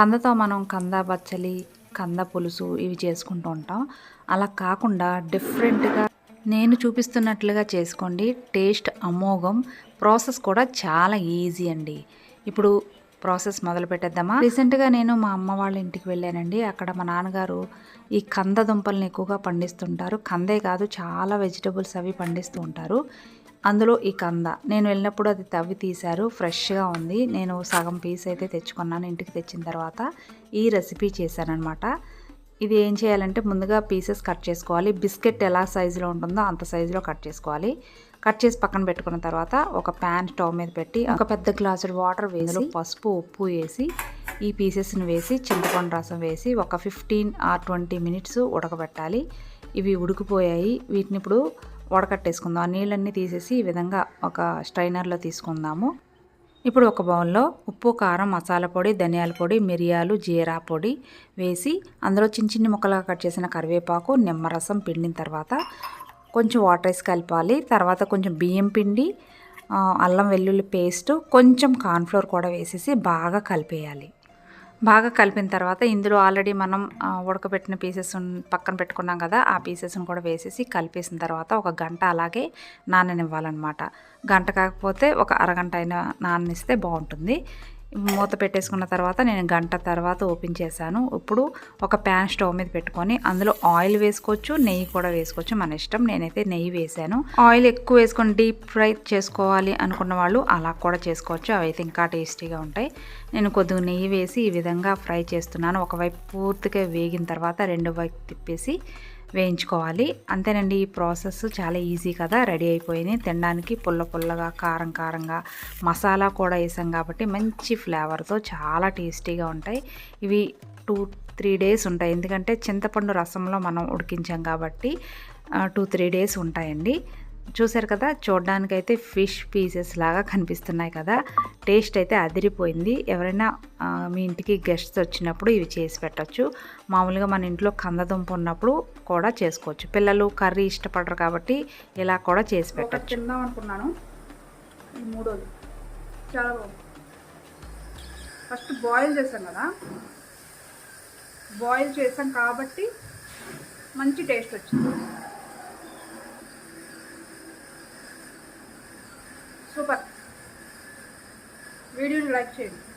కందతో మనం కంద బచ్చలి కంద పులుసు ఇవి చేసుకుంటూ ఉంటాం. అలా కాకుండా డిఫరెంట్గా నేను చూపిస్తున్నట్లుగా చేసుకోండి. టేస్ట్ అమోఘం. ప్రాసెస్ కూడా చాలా ఈజీ అండి. ఇప్పుడు ప్రాసెస్ మొదలు పెట్టేద్దామా? రీసెంట్గా నేను మా అమ్మ వాళ్ళ ఇంటికి వెళ్ళానండి. అక్కడ మా నాన్నగారు ఈ కంద దుంపల్ని ఎక్కువగా పండిస్తుంటారు. కందే కాదు చాలా వెజిటబుల్స్ అవి పండిస్తూ ఉంటారు. అందులో ఈ కంద. నేను వెళ్ళినప్పుడు అది తవ్వి తీశారు ఫ్రెష్గా ఉంది. నేను సగం పీస్ అయితే తెచ్చుకున్నాను ఇంటికి తెచ్చిన తర్వాత ఈ రెసిపీ చేశానమాట ఇది ఏం చేయాలంటే ముందుగా పీసెస్ కట్ చేసుకోవాలి. బిస్కెట్ ఎలా సైజులో ఉంటుందో అంత సైజులో కట్ చేసుకోవాలి. కట్ చేసి పక్కన పెట్టుకున్న తర్వాత ఒక ప్యాన్ స్టవ్ మీద పెట్టి ఒక పెద్ద గ్లాసు వాటర్ వేసి పసుపు ఉప్పు వేసి ఈ పీసెస్ని వేసి చింతపండు రసం వేసి ఒక ఫిఫ్టీన్ ఆర్ ట్వంటీ మినిట్స్ ఉడకబెట్టాలి. ఇవి ఉడికిపోయాయి. వీటిని ఇప్పుడు వడకట్టేసుకుందాం. ఆ నీళ్ళన్నీ తీసేసి ఈ విధంగా ఒక స్ట్రైనర్లో తీసుకుందాము. ఇప్పుడు ఒక బౌల్లో ఉప్పు కారం మసాలా పొడి ధనియాల పొడి మిరియాలు జీరా పొడి వేసి అందులో చిన్న చిన్న ముక్కలుగా కట్ చేసిన కరివేపాకు నిమ్మరసం పిండిన తర్వాత కొంచెం వాటర్ వేసి కలపాలి. తర్వాత కొంచెం బియ్యం పిండి అల్లం వెల్లుల్లి పేస్ట్ కొంచెం కార్న్ఫ్లోర్ కూడా వేసేసి బాగా కలిపేయాలి. బాగా కలిపిన తర్వాత ఇందులో ఆల్రెడీ మనం ఉడకబెట్టిన పీసెస్ పక్కన పెట్టుకున్నాం కదా ఆ పీసెస్ని కూడా వేసేసి కలిపేసిన తర్వాత ఒక గంట అలాగే నాననివ్వాలన్నమాట. గంట కాకపోతే ఒక అరగంట అయినా నాననిస్తే బాగుంటుంది. మూత పెట్టేసుకున్న తర్వాత నేను గంట తర్వాత ఓపెన్ చేశాను. ఇప్పుడు ఒక ప్యాన్ స్టవ్ మీద పెట్టుకొని అందులో ఆయిల్ వేసుకోవచ్చు నెయ్యి కూడా వేసుకోవచ్చు. మన ఇష్టం. నేనైతే నెయ్యి వేసాను ఆయిల్ ఎక్కువ వేసుకొని డీప్ ఫ్రై చేసుకోవాలి అనుకున్న వాళ్ళు అలా కూడా చేసుకోవచ్చు. అవి అయితే ఇంకా టేస్టీగా ఉంటాయి. నేను కొద్దిగా నెయ్యి వేసి ఈ విధంగా ఫ్రై చేస్తున్నాను. ఒకవైపు పూర్తిగా వేగిన తర్వాత రెండు వైపు తిప్పేసి వేయించుకోవాలి. అంతేనండి ఈ ప్రాసెస్ చాలా ఈజీ కదా రెడీ అయిపోయింది. తినడానికి పుల్ల పుల్లగా కారం కారంగా మసాలా కూడా వేసాం కాబట్టి మంచి ఫ్లేవర్తో చాలా టేస్టీగా ఉంటాయి. ఇవి టూ త్రీ డేస్ ఉంటాయి. ఎందుకంటే చింతపండు రసంలో మనం ఉడికించాం కాబట్టి టూ త్రీ డేస్ ఉంటాయండి. చూసారు కదా చూడడానికైతే ఫిష్ పీసెస్ లాగా కనిపిస్తున్నాయి కదా. టేస్ట్ అయితే అదిరిపోయింది. ఎవరైనా మీ ఇంటికి గెస్ట్స్ వచ్చినప్పుడు ఇవి చేసి పెట్టచ్చు. మామూలుగా మన ఇంట్లో కందదుంప ఉన్నప్పుడు కూడా చేసుకోవచ్చు. పిల్లలు కర్రీ ఇష్టపడరు కాబట్టి ఇలా కూడా చేసి పెట్టచ్చు. తిందాం అనుకున్నాను. ఈ మూడోది. చాలా బాగుంది. ఫస్ట్ బాయిల్ చేసాం కదా. బాయిల్ చేసాం కాబట్టి మంచి టేస్ట్ వచ్చింది. సూపర్ వీడియోని లైక్ చేయండి.